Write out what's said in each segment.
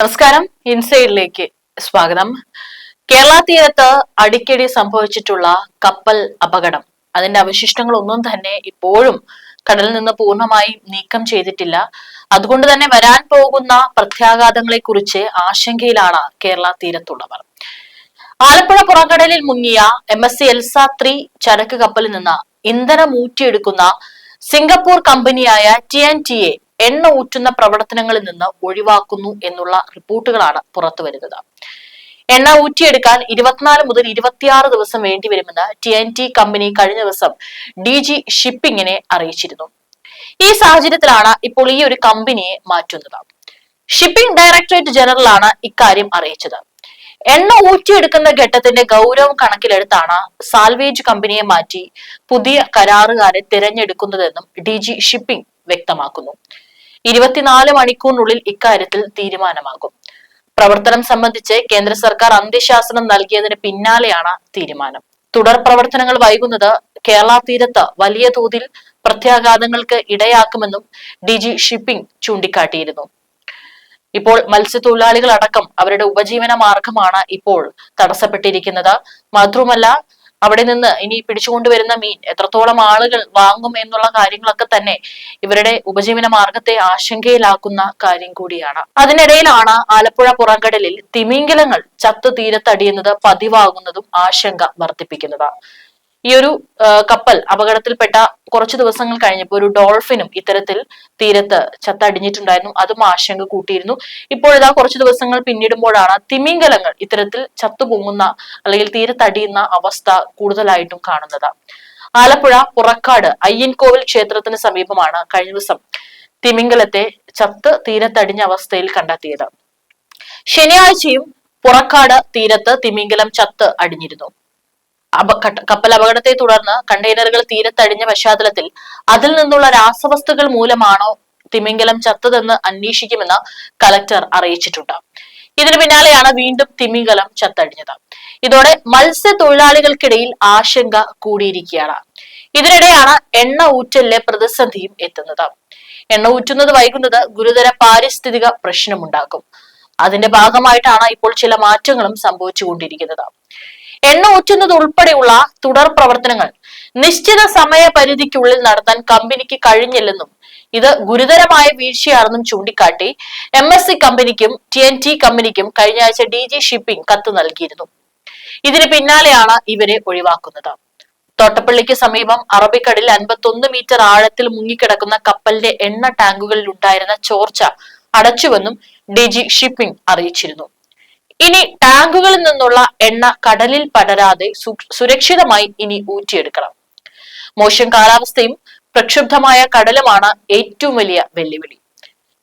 നമസ്കാരം. ഇൻസൈഡിലേക്ക് സ്വാഗതം. കേരള തീരത്ത് അടിക്കടി സംഭവിച്ചിട്ടുള്ള കപ്പൽ അപകടം. അതിന്റെ അവശിഷ്ടങ്ങൾ ഒന്നും തന്നെ ഇപ്പോഴും കടലിൽ നിന്ന് പൂർണമായി നീക്കം ചെയ്തിട്ടില്ല. അതുകൊണ്ട് തന്നെ വരാൻ പോകുന്ന പ്രത്യാഘാതങ്ങളെ കുറിച്ച് ആശങ്കയിലാണ് കേരള തീരത്തുള്ളവർ. ആലപ്പുഴ പുറംകടലിൽ മുങ്ങിയ M S C Elsa three ചരക്ക് കപ്പലിൽ നിന്ന് ഇന്ധനം ഊറ്റിയെടുക്കുന്ന സിംഗപ്പൂർ കമ്പനിയായ ടി എൻ ടി എ എണ്ണ ഊറ്റുന്ന പ്രവർത്തനങ്ങളിൽ നിന്ന് ഒഴിവാക്കുന്നു എന്നുള്ള റിപ്പോർട്ടുകളാണ് പുറത്തു വരുന്നത്. എണ്ണ ഊറ്റിയെടുക്കാൻ ഇരുപത്തിനാല് മുതൽ ഇരുപത്തിയാറ് ദിവസം വേണ്ടിവരുമെന്ന് ടി എൻ ടി കമ്പനി കഴിഞ്ഞ ദിവസം ഡി ജി ഷിപ്പിങ്ങിനെ അറിയിച്ചിരുന്നു. ഈ സാഹചര്യത്തിലാണ് ഇപ്പോൾ ഈ ഒരു കമ്പനിയെ മാറ്റുന്നത്. ഷിപ്പിംഗ് ഡയറക്ടറേറ്റ് ജനറൽ ആണ് ഇക്കാര്യം അറിയിച്ചത്. എണ്ണ ഊറ്റിയെടുക്കുന്ന ഘട്ടത്തിന്റെ ഗൗരവം കണക്കിലെടുത്താണ് സാൽവേജ് കമ്പനിയെ മാറ്റി പുതിയ കരാറുകാരെ തിരഞ്ഞെടുക്കുന്നതെന്നും ഡി ജി ഷിപ്പിംഗ് വ്യക്തമാക്കുന്നു. ഇരുപത്തിനാല് മണിക്കൂറിനുള്ളിൽ ഇക്കാര്യത്തിൽ തീരുമാനമാകും. പ്രവർത്തനം സംബന്ധിച്ച് കേന്ദ്ര സർക്കാർ അന്ത്യശാസനം നൽകിയതിന് പിന്നാലെയാണ് തീരുമാനം. തുടർ പ്രവർത്തനങ്ങൾ വൈകുന്നത് കേരള തീരത്ത് വലിയ തോതിൽ പ്രത്യാഘാതങ്ങൾക്ക് ഇടയാക്കുമെന്നും ഡി ജി ഷിപ്പിംഗ് ചൂണ്ടിക്കാട്ടിയിരുന്നു. ഇപ്പോൾ മത്സ്യത്തൊഴിലാളികൾ അടക്കം അവരുടെ ഉപജീവന മാർഗമാണ് ഇപ്പോൾ തടസ്സപ്പെട്ടിരിക്കുന്നത്. മാത്രവുമല്ല അവിടെ നിന്ന് ഇനി പിടിച്ചുകൊണ്ടുവരുന്ന മീൻ എത്രത്തോളം ആളുകൾ വാങ്ങും എന്നുള്ള കാര്യങ്ങളൊക്കെ തന്നെ ഇവരുടെ ഉപജീവന മാർഗത്തെ ആശങ്കയിലാക്കുന്ന കാര്യം കൂടിയാണ്. അതിനിടയിലാണ് ആലപ്പുഴ പുറംകടലിൽ തിമിംഗലങ്ങൾ ചത്തു തീരത്തടിയുന്നത് പതിവാകുന്നതും ആശങ്ക വർദ്ധിപ്പിക്കുന്നത്. ഈ ഒരു കപ്പൽ അപകടത്തിൽപ്പെട്ട കുറച്ചു ദിവസങ്ങൾ കഴിഞ്ഞപ്പോൾ ഒരു ഡോൾഫിനും ഇത്തരത്തിൽ തീരത്ത് ചത്തടിഞ്ഞിട്ടുണ്ടായിരുന്നു. അതും ആശങ്ക കൂട്ടിയിരുന്നു. ഇപ്പോഴിതാ കുറച്ചു ദിവസങ്ങൾ പിന്നിടുമ്പോഴാണ് തിമിംഗലങ്ങൾ ഇത്തരത്തിൽ ചത്തുപൊങ്ങുന്ന അല്ലെങ്കിൽ തീരത്തടിയുന്ന അവസ്ഥ കൂടുതലായിട്ടും കാണുന്നത്. ആലപ്പുഴ പുറക്കാട് അയ്യൻകോവിൽ ക്ഷേത്രത്തിന് സമീപമാണ് കഴിഞ്ഞ ദിവസം തിമിംഗലത്തെ ചത്ത് തീരത്തടിഞ്ഞ അവസ്ഥയിൽ കണ്ടെത്തിയത്. ശനിയാഴ്ചയും പുറക്കാട് തീരത്ത് തിമിംഗലം ചത്ത് അടിഞ്ഞിരുന്നു. കപ്പൽ അപകടത്തെ തുടർന്ന് കണ്ടെയ്നറുകൾ തീരത്തടിഞ്ഞ പശ്ചാത്തലത്തിൽ അതിൽ നിന്നുള്ള രാസവസ്തുക്കൾ മൂലമാണോ തിമിംഗലം ചത്തതെന്ന് അന്വേഷിക്കുമെന്ന് കലക്ടർ അറിയിച്ചിട്ടുണ്ട്. ഇതിന് പിന്നാലെയാണ് വീണ്ടും തിമിംഗലം ചത്തടിഞ്ഞത്. ഇതോടെ മത്സ്യത്തൊഴിലാളികൾക്കിടയിൽ ആശങ്ക കൂടിയിരിക്കുകയാണ്. ഇതിനിടെയാണ് എണ്ണ ഊറ്റലിലെ പ്രതിസന്ധിയും എത്തുന്നത്. എണ്ണ ഊറ്റുന്നത് വൈകുന്നത് ഗുരുതര പാരിസ്ഥിതിക പ്രശ്നമുണ്ടാക്കും. അതിന്റെ ഭാഗമായിട്ടാണ് ഇപ്പോൾ ചില മാറ്റങ്ങളും സംഭവിച്ചുകൊണ്ടിരിക്കുന്നത്. എണ്ണ ഊറ്റുന്നത് ഉൾപ്പെടെയുള്ള തുടർ പ്രവർത്തനങ്ങൾ നിശ്ചിത സമയപരിധിക്കുള്ളിൽ നടത്താൻ കമ്പനിക്ക് കഴിഞ്ഞില്ലെന്നും ഇത് ഗുരുതരമായ വീഴ്ചയാണെന്നും ചൂണ്ടിക്കാട്ടി എം എസ് സി കമ്പനിക്കും ടി എൻ ടി കമ്പനിക്കും കഴിഞ്ഞ ആഴ്ച ഡി ജി ഷിപ്പിംഗ് കത്ത് നൽകിയിരുന്നു. ഇതിന് പിന്നാലെയാണ് ഇവരെ ഒഴിവാക്കുന്നത്. തോട്ടപ്പള്ളിക്ക് സമീപം അറബിക്കടലിൽ അൻപത്തൊന്ന് മീറ്റർ ആഴത്തിൽ മുങ്ങിക്കിടക്കുന്ന കപ്പലിന്റെ എണ്ണ ടാങ്കുകളിൽ ഉണ്ടായിരുന്ന ചോർച്ച അടച്ചുവെന്നും ഡി ഷിപ്പിംഗ് അറിയിച്ചിരുന്നു. ഇനി ടാങ്കുകളിൽ നിന്നുള്ള എണ്ണ കടലിൽ പടരാതെ സുരക്ഷിതമായി ഇനി ഊറ്റിയെടുക്കണം. മോശം കാലാവസ്ഥയും പ്രക്ഷുബ്ധമായ കടലുമാണ് ഏറ്റവും വലിയ വെല്ലുവിളി.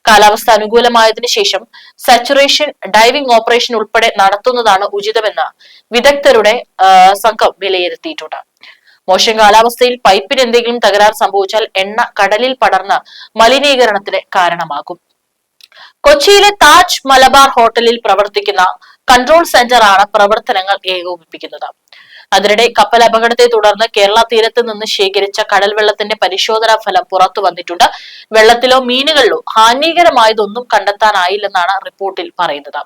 കാലാവസ്ഥ അനുകൂലമായതിനു ശേഷം സച്ചുറേഷൻ ഡൈവിംഗ് ഓപ്പറേഷൻ ഉൾപ്പെടെ നടത്തുന്നതാണ് ഉചിതമെന്ന് വിദഗ്ധരുടെ സംഘം വിലയിരുത്തിയിട്ടുണ്ട്. മോശം കാലാവസ്ഥയിൽ പൈപ്പിന് എന്തെങ്കിലും തകരാർ സംഭവിച്ചാൽ എണ്ണ കടലിൽ പടർന്ന് മലിനീകരണത്തിന് കാരണമാകും. കൊച്ചിയിലെ താജ് മലബാർ ഹോട്ടലിൽ പ്രവർത്തിക്കുന്ന കൺട്രോൾ സെന്ററാണ് പ്രവർത്തനങ്ങൾ ഏകോപിപ്പിക്കുന്നത്. അതിനിടെ കപ്പൽ അപകടത്തെ തുടർന്ന് കേരള തീരത്ത് നിന്ന് ശേഖരിച്ച കടൽ വെള്ളത്തിന്റെ പരിശോധനാ ഫലം പുറത്തു വന്നിട്ടുണ്ട്. വെള്ളത്തിലോ മീനുകളിലോ ഹാനികരമായതൊന്നും കണ്ടെത്താനായില്ലെന്നാണ് റിപ്പോർട്ടിൽ പറയുന്നത്.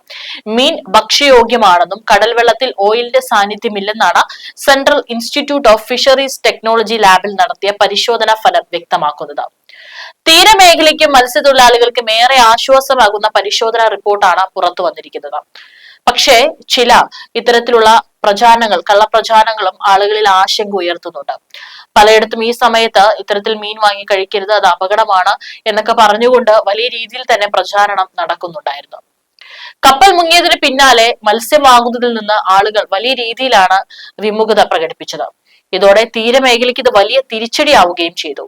മീൻ ഭക്ഷ്യയോഗ്യമാണെന്നും കടൽ വെള്ളത്തിൽ ഓയിലിന്റെ സാന്നിധ്യമില്ലെന്നാണ് central institute of fisheries technology ലാബിൽ നടത്തിയ പരിശോധനാ ഫലം വ്യക്തമാക്കുന്നത്. തീരമേഖലയ്ക്കും മത്സ്യത്തൊഴിലാളികൾക്കും ഏറെ ആശ്വാസമാകുന്ന പരിശോധനാ റിപ്പോർട്ടാണ് പുറത്തു വന്നിരിക്കുന്നത്. പക്ഷേ ചില ഇത്തരത്തിലുള്ള പ്രചാരണങ്ങൾ കള്ളപ്രചാരണങ്ങളും ആളുകളിൽ ആശങ്ക ഉയർത്തുന്നുണ്ട്. പലയിടത്തും ഈ സമയത്ത് ഇത്തരത്തിൽ മീൻ വാങ്ങി കഴിക്കരുത് അത് അപകടമാണ് എന്നൊക്കെ പറഞ്ഞുകൊണ്ട് വലിയ രീതിയിൽ തന്നെ പ്രചാരണം നടക്കുന്നുണ്ടായിരുന്നു. കപ്പൽ മുങ്ങിയതിന് പിന്നാലെ മത്സ്യം വാങ്ങുന്നതിൽ നിന്ന് ആളുകൾ വലിയ രീതിയിലാണ് വിമുഖത പ്രകടിപ്പിച്ചത്. ഇതോടെ തീരമേഖലയ്ക്ക് ഇത് വലിയ തിരിച്ചടിയാവുകയും ചെയ്തു.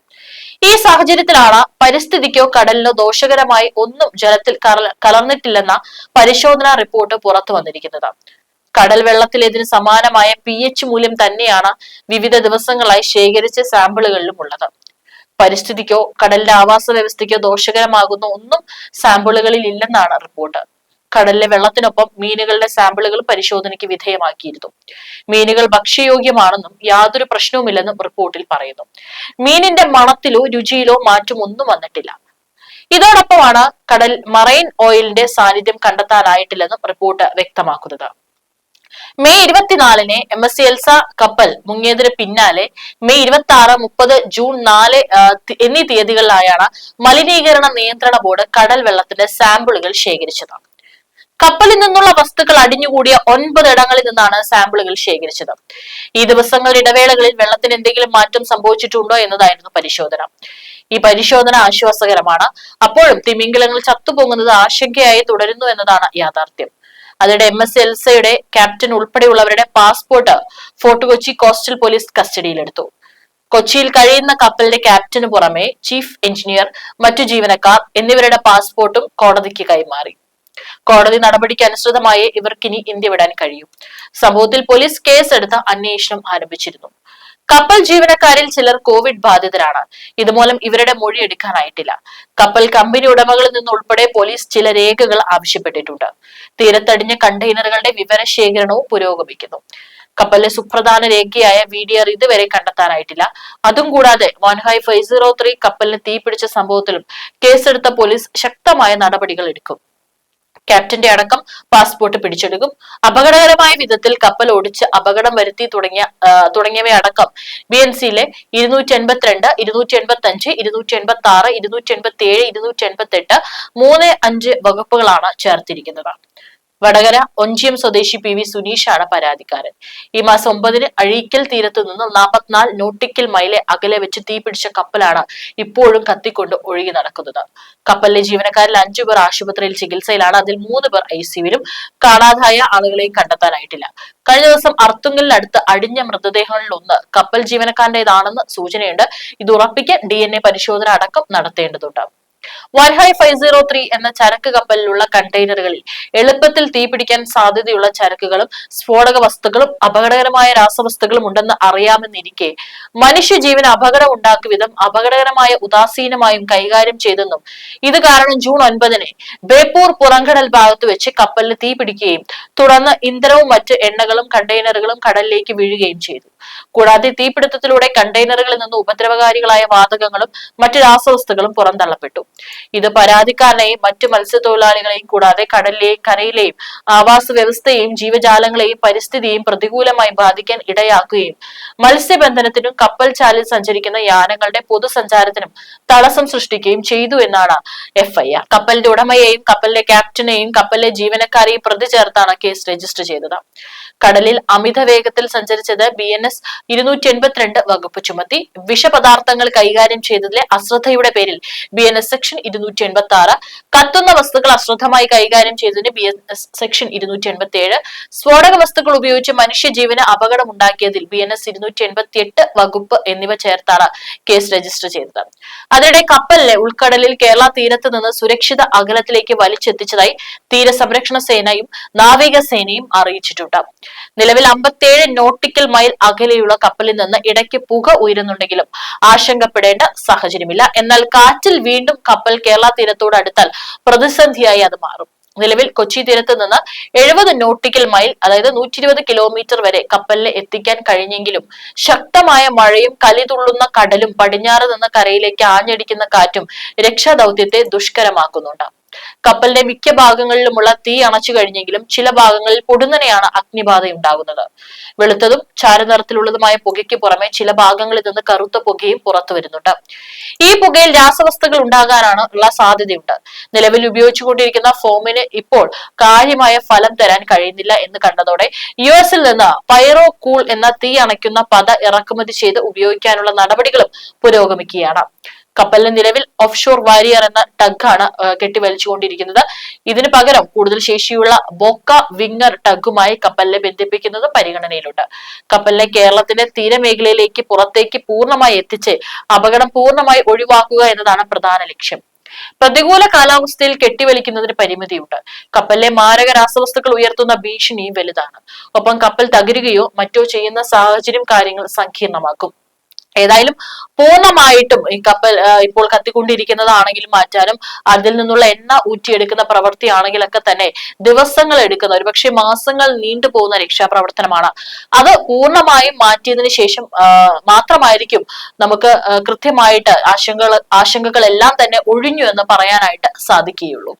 ഈ സാഹചര്യത്തിലാണ് പരിസ്ഥിതിക്കോ കടലിനോ ദോഷകരമായി ഒന്നും ജലത്തിൽ കലർന്നിട്ടില്ലെന്ന പരിശോധനാ റിപ്പോർട്ട് പുറത്തു വന്നിരിക്കുന്നത്. കടൽ വെള്ളത്തിൽ ഇതിന് സമാനമായ പി എച്ച് മൂല്യം തന്നെയാണ് വിവിധ ദിവസങ്ങളായി ശേഖരിച്ച സാമ്പിളുകളിലും ഉള്ളത്. പരിസ്ഥിതിക്കോ കടലിന്റെ ആവാസ വ്യവസ്ഥയ്ക്കോ ദോഷകരമാകുന്ന ഒന്നും സാമ്പിളുകളിൽ ഇല്ലെന്നാണ് റിപ്പോർട്ട്. കടലിലെ വെള്ളത്തിനൊപ്പം മീനുകളുടെ സാമ്പിളുകൾ പരിശോധനയ്ക്ക് വിധേയമാക്കിയിരുന്നു. മീനുകൾ ഭക്ഷ്യയോഗ്യമാണെന്നും യാതൊരു പ്രശ്നവുമില്ലെന്നും റിപ്പോർട്ടിൽ പറയുന്നു. മീനിന്റെ മണത്തിലോ രുചിയിലോ മാറ്റമൊന്നും വന്നിട്ടില്ല. ഇതോടൊപ്പമാണ് കടൽ മറൈൻ ഓയിലിന്റെ സാന്നിധ്യം കണ്ടെത്താനായിട്ടില്ലെന്നും റിപ്പോർട്ട് വ്യക്തമാക്കുന്നത്. മെയ് ഇരുപത്തിനാലിന് എം എസ് സി എൽസ കപ്പൽ മുങ്ങിയതിന് പിന്നാലെ മെയ് ഇരുപത്തി ആറ് മുപ്പത് ജൂൺ നാല് എന്നീ തീയതികളിലായാണ് മലിനീകരണ നിയന്ത്രണ ബോർഡ് കടൽ വെള്ളത്തിന്റെ സാമ്പിളുകൾ ശേഖരിച്ചത്. കപ്പലിൽ നിന്നുള്ള വസ്തുക്കൾ അടിഞ്ഞുകൂടിയ ഒൻപത് ഇടങ്ങളിൽ നിന്നാണ് സാമ്പിളുകൾ ശേഖരിച്ചത്. ഈ ദിവസങ്ങൾ ഇടവേളകളിൽ വെള്ളത്തിന് എന്തെങ്കിലും മാറ്റം സംഭവിച്ചിട്ടുണ്ടോ എന്നതായിരുന്നു പരിശോധന. ഈ പരിശോധന ആശ്വാസകരമാണ്. അപ്പോഴും തിമിംഗലങ്ങൾ ചത്തുപൊങ്ങുന്നത് ആശങ്കയായി തുടരുന്നു എന്നതാണ് യാഥാർത്ഥ്യം. അതിനിടെ എം എസ് എൽസയുടെ captain ഉൾപ്പെടെയുള്ളവരുടെ passport Fort Kochi coastal police കസ്റ്റഡിയിലെടുത്തു. കൊച്ചിയിൽ കഴിയുന്ന കപ്പലിന്റെ ക്യാപ്റ്റന് പുറമെ ചീഫ് എഞ്ചിനീയർ മറ്റു ജീവനക്കാർ എന്നിവരുടെ പാസ്പോർട്ടും കോടതിക്ക് കൈമാറി. കോടതി നടപടിക്ക് അനുസൃതമായി ഇവർക്കിനി ഇന്ത്യ വിടാൻ കഴിയും. സംഭവത്തിൽ പോലീസ് കേസെടുത്ത് അന്വേഷണം ആരംഭിച്ചിരുന്നു. കപ്പൽ ജീവനക്കാരിൽ ചിലർ കോവിഡ് ബാധിതരാണ്. ഇതുമൂലം ഇവരുടെ മൊഴി എടുക്കാനായിട്ടില്ല. കപ്പൽ കമ്പനി ഉടമകളിൽ നിന്നുൾപ്പെടെ പോലീസ് ചില രേഖകൾ ആവശ്യപ്പെട്ടിട്ടുണ്ട്. തീരത്തടിഞ്ഞ കണ്ടെയ്നറുകളുടെ വിവരശേഖരണവും പുരോഗമിക്കുന്നു. കപ്പലിലെ സുപ്രധാന രേഖയായ വി ഡി ആർ ഇതുവരെ കണ്ടെത്താനായിട്ടില്ല. അതും കൂടാതെ വൻഹായ് ഫൈവ് സീറോ ത്രീ കപ്പലിന് തീപിടിച്ച സംഭവത്തിലും കേസെടുത്ത പോലീസ് ശക്തമായ നടപടികൾ എടുക്കും. ക്യാപ്റ്റന്റെ അടക്കം പാസ്പോർട്ട് പിടിച്ചെടുക്കും. അപകടകരമായ വിധത്തിൽ കപ്പൽ ഓടിച്ച് അപകടം വരുത്തി തുടങ്ങിയ തുടങ്ങിയവയടക്കം ബി എൻ സിയിലെ ഇരുന്നൂറ്റി എൺപത്തിരണ്ട് ഇരുന്നൂറ്റി എൺപത്തി അഞ്ച് ഇരുന്നൂറ്റി എൺപത്തി ആറ് ഇരുന്നൂറ്റി എൺപത്തി ഏഴ് ഇരുന്നൂറ്റി എൺപത്തി എട്ട് മൂന്ന് അഞ്ച് വകുപ്പുകളാണ് ചേർത്തിരിക്കുന്നത്. വടകര ഒഞ്ചിയം സ്വദേശി പി വി സുനീഷാണ് പരാതിക്കാരൻ. ഈ മാസം ഒമ്പതിന് അഴീക്കൽ തീരത്ത് നിന്ന് നാൽപ്പത്തിനാല് നോട്ടിക്കൽ മൈലെ അകലെ വെച്ച് തീപിടിച്ച കപ്പലാണ് ഇപ്പോഴും കത്തിക്കൊണ്ട് ഒഴുകി നടക്കുന്നത്. കപ്പലിലെ ജീവനക്കാരിൽ അഞ്ചു പേർ ആശുപത്രിയിൽ ചികിത്സയിലാണ്. അതിൽ മൂന്ന് പേർ ഐ സിയുവിലും കാണാതായ ആളുകളെയും കണ്ടെത്താനായിട്ടില്ല. കഴിഞ്ഞ ദിവസം അർത്തുങ്കലിനടുത്ത് അടിഞ്ഞ മൃതദേഹങ്ങളിൽ ഒന്ന് കപ്പൽ ജീവനക്കാരന്റെതാണെന്ന് സൂചനയുണ്ട്. ഇത് ഉറപ്പിക്കാൻ ഡി പരിശോധന അടക്കം നടത്തേണ്ടതുണ്ട്. വൻഹായ് ഫൈവ് സീറോ ത്രീ എന്ന ചരക്ക് കപ്പലിലുള്ള കണ്ടെയ്നറുകളിൽ എളുപ്പത്തിൽ തീപിടിക്കാൻ സാധ്യതയുള്ള ചരക്കുകളും സ്ഫോടക വസ്തുക്കളും അപകടകരമായ രാസവസ്തുക്കളും ഉണ്ടെന്ന് അറിയാമെന്നിരിക്കെ മനുഷ്യജീവന് അപകടം ഉണ്ടാക്കും വിധം അപകടകരമായ ഉദാസീനമായും കൈകാര്യം ചെയ്തെന്നും ഇത് കാരണം ജൂൺ ഒൻപതിന് ബേപ്പൂർ പുറംകടൽ ഭാഗത്ത് വെച്ച് കപ്പലിന് തീപിടിക്കുകയും തുടർന്ന് ഇന്ധനവും മറ്റ് എണ്ണകളും കണ്ടെയ്നറുകളും കടലിലേക്ക് വീഴുകയും ചെയ്തു. കൂടാതെ തീപിടുത്തത്തിലൂടെ കണ്ടെയ്നറുകളിൽ നിന്ന് ഉപദ്രവകാരികളായ വാതകങ്ങളും മറ്റ് രാസവസ്തുക്കളും പുറന്തള്ളപ്പെട്ടു. ഇത് പരാതിക്കാരനെയും മറ്റു മത്സ്യത്തൊഴിലാളികളെയും കൂടാതെ കടലിലെയും കരയിലെയും ആവാസ വ്യവസ്ഥയെയും ജീവജാലങ്ങളെയും പരിസ്ഥിതിയെയും പ്രതികൂലമായി ബാധിക്കാൻ ഇടയാക്കുകയും മത്സ്യബന്ധനത്തിനും കപ്പൽ ചാലിൽ സഞ്ചരിക്കുന്ന യാനങ്ങളുടെ പൊതുസഞ്ചാരത്തിനും തടസ്സം സൃഷ്ടിക്കുകയും ചെയ്തു എന്നാണ് എഫ്ഐആർ. കപ്പലിന്റെ ഉടമയെയും കപ്പലിലെ ക്യാപ്റ്റനെയും കപ്പലിലെ ജീവനക്കാരെയും പ്രതി ചേർത്താണ് കേസ് രജിസ്റ്റർ ചെയ്തത്. കടലിൽ അമിത വേഗത്തിൽ സഞ്ചരിച്ചത് ബി എൻ എസ് ഇരുന്നൂറ്റി എൺപത്തിരണ്ട് വകുപ്പ് ചുമത്തി. വിഷപദാർത്ഥങ്ങൾ കൈകാര്യം ചെയ്തതിലെ അശ്രദ്ധയുടെ പേരിൽ ബി എൻ എസ് സെക്ഷൻ ഇരുന്നൂറ്റി എൺപത്തി ആറ് കത്തുന്ന വസ്തുക്കൾ അശ്രദ്ധമായി കൈകാര്യം ചെയ്തതിന് ബി എൻ എസ് സെക്ഷൻ ഇരുന്നൂറ്റി എൺപത്തി ഏഴ് സ്ഫോടക വസ്തുക്കൾ ഉപയോഗിച്ച് മനുഷ്യജീവന് അപകടം ഉണ്ടാക്കിയതിൽ ബി എൻ എസ് ഇരുന്നൂറ്റി എൺപത്തി എട്ട് വകുപ്പ് എന്നിവ ചേർത്താണ് കേസ് രജിസ്റ്റർ ചെയ്തത്. അതിനിടെ കപ്പലിലെ ഉൾക്കടലിൽ കേരള തീരത്ത് നിന്ന് സുരക്ഷിത അകലത്തിലേക്ക് വലിച്ചെത്തിച്ചതായി തീരസംരക്ഷണ സേനയും നാവികസേനയും അറിയിച്ചിട്ടുണ്ട്. നിലവിൽ അമ്പത്തിയേഴ് നോട്ടിക്കൽ മൈൽ അകലെയുള്ള കപ്പലിൽ നിന്ന് ഇടയ്ക്ക് പുക ഉയരുന്നുണ്ടെങ്കിലും ആശങ്കപ്പെടേണ്ട സാഹചര്യമില്ല. എന്നാൽ കാറ്റിൽ വീണ്ടും കപ്പൽ കേരള തീരത്തോട് അടുത്താൽ പ്രതിസന്ധിയായി അത് മാറും. നിലവിൽ കൊച്ചി തീരത്ത് നിന്ന് എഴുപത് നോട്ടിക്കൽ മൈൽ അതായത് നൂറ്റി ഇരുപത് കിലോമീറ്റർ വരെ കപ്പലിന് എത്തിക്കാൻ കഴിഞ്ഞെങ്കിലും ശക്തമായ മഴയും കലിതുള്ളുന്ന കടലും പടിഞ്ഞാറ് നിന്ന് കരയിലേക്ക് ആഞ്ഞടിക്കുന്ന കാറ്റും രക്ഷാദൌത്യത്തെ ദുഷ്കരമാക്കുന്നുണ്ട്. കപ്പലിന്റെ മിക്ക ഭാഗങ്ങളിലുമുള്ള തീ അണച്ചു കഴിഞ്ഞെങ്കിലും ചില ഭാഗങ്ങളിൽ പൊടുന്നനെയാണ് അഗ്നിബാധയുണ്ടാകുന്നത് വെളുത്തതും ചാരനിറത്തിലുള്ളതുമായ പുകയ്ക്ക് പുറമെ ചില ഭാഗങ്ങളിൽ നിന്ന് കറുത്ത പുകയും പുറത്തു വരുന്നുണ്ട്. ഈ പുകയിൽ രാസവസ്തുക്കൾ ഉണ്ടാകാനാണ് ഉള്ള സാധ്യതയുണ്ട്. നിലവിൽ ഉപയോഗിച്ചുകൊണ്ടിരിക്കുന്ന ഫോമിന് ഇപ്പോൾ കാര്യമായ ഫലം തരാൻ കഴിയുന്നില്ല എന്ന് കണ്ടതോടെ യു എസിൽ നിന്ന് പൈറോ കൂൾ എന്ന തീ അണയ്ക്കുന്ന പത ഇറക്കുമതി ചെയ്ത് ഉപയോഗിക്കാനുള്ള നടപടികളും പുരോഗമിക്കുകയാണ്. കപ്പലിന് നിലവിൽ ഓഫ് ഷോർ വാരിയർ എന്ന ടഗാണ് കെട്ടിവലിച്ചുകൊണ്ടിരിക്കുന്നത്. ഇതിന് പകരം കൂടുതൽ ശേഷിയുള്ള ബോക്ക വിങ്ങർ ടഗുമായി കപ്പലിനെ ബന്ധിപ്പിക്കുന്നത് പരിഗണനയിലുണ്ട്. കപ്പലിനെ കേരളത്തിന്റെ തീരമേഖലയിലേക്ക് പുറത്തേക്ക് പൂർണമായി എത്തിച്ച് അപകടം പൂർണമായി ഒഴിവാക്കുക എന്നതാണ് പ്രധാന ലക്ഷ്യം. പ്രതികൂല കാലാവസ്ഥയിൽ കെട്ടിവലിക്കുന്നതിന് പരിമിതിയുണ്ട്. കപ്പലിലെ മാരക രാസവസ്തുക്കൾ ഉയർത്തുന്ന ഭീഷണിയും വലുതാണ്. ഒപ്പം കപ്പൽ തകരുകയോ മറ്റോ ചെയ്യുന്ന സാഹചര്യം കാര്യങ്ങൾ സങ്കീർണമാക്കും. ഏതായാലും പൂർണമായിട്ടും ഈ കപ്പൽ ഇപ്പോൾ കത്തിക്കൊണ്ടിരിക്കുന്നതാണെങ്കിലും മാറ്റാനും അതിൽ നിന്നുള്ള എണ്ണ ഊറ്റിയെടുക്കുന്ന പ്രവൃത്തിയാണെങ്കിലൊക്കെ തന്നെ ദിവസങ്ങൾ എടുക്കുന്ന ഒരുപക്ഷെ മാസങ്ങൾ നീണ്ടു പോകുന്ന രക്ഷാപ്രവർത്തനമാണ്. അത് പൂർണമായും മാറ്റിയതിനു ശേഷം മാത്രമായിരിക്കും നമുക്ക് കൃത്യമായിട്ട് ആശങ്കകൾ ആശങ്കകളെല്ലാം തന്നെ ഒഴിഞ്ഞു എന്ന് പറയാനായിട്ട് സാധിക്കുകയുള്ളൂ.